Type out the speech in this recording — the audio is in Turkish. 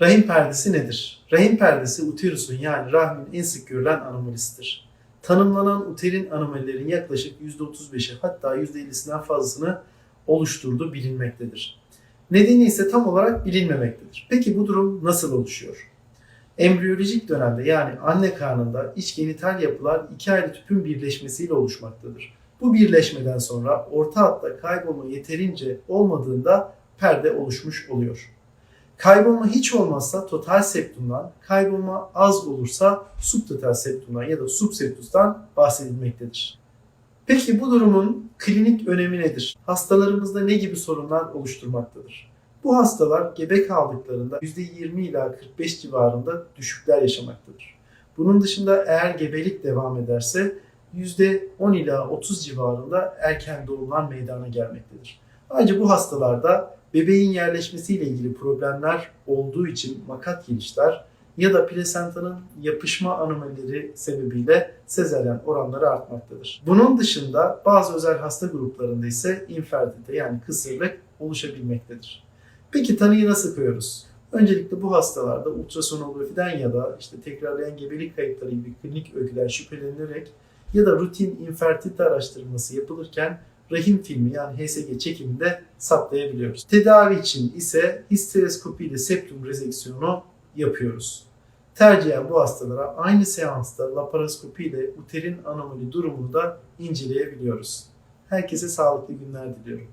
Rahim perdesi nedir? Rahim perdesi uterusun yani rahmin en sık görülen anomalisidir. Tanımlanan uterin anomalilerin yaklaşık %35'i hatta %50'sinden fazlasını oluşturduğu bilinmektedir. Nedeni ise tam olarak bilinmemektedir. Peki bu durum nasıl oluşuyor? Embriyolojik dönemde yani anne karnında iç genital yapılar iki ayrı tüpün birleşmesiyle oluşmaktadır. Bu birleşmeden sonra orta hatta kaybolma yeterince olmadığında perde oluşmuş oluyor. Kaybolma hiç olmazsa total septumdan, kaybolma az olursa subtotal septumdan ya da subseptustan bahsedilmektedir. Peki bu durumun klinik önemi nedir? Hastalarımızda ne gibi sorunlar oluşturmaktadır? Bu hastalar gebe kaldıklarında %20 ila 45 civarında düşükler yaşamaktadır. Bunun dışında eğer gebelik devam ederse %10 ila 30 civarında erken doğumlar meydana gelmektedir. Ayrıca bu hastalarda bebeğin yerleşmesiyle ilgili problemler olduğu için makat gelişler ya da plasentanın yapışma anomalileri sebebiyle sezaryen oranları artmaktadır. Bunun dışında bazı özel hasta gruplarında ise infertilite yani kısırlık oluşabilmektedir. Peki tanıyı nasıl koyuyoruz? Öncelikle bu hastalarda ultrasonografiden ya da işte tekrarlayan gebelik kayıtları gibi klinik öyküden şüphelenilerek ya da rutin infertilite araştırması yapılırken rahim filmi yani HSG çekiminde saptayabiliyoruz. Tedavi için ise histeroskopi ile septum rezeksiyonu yapıyoruz. Tercihen bu hastalara aynı seansta laparoskopi ile uterin anomali durumunu da inceleyebiliyoruz. Herkese sağlıklı günler diliyorum.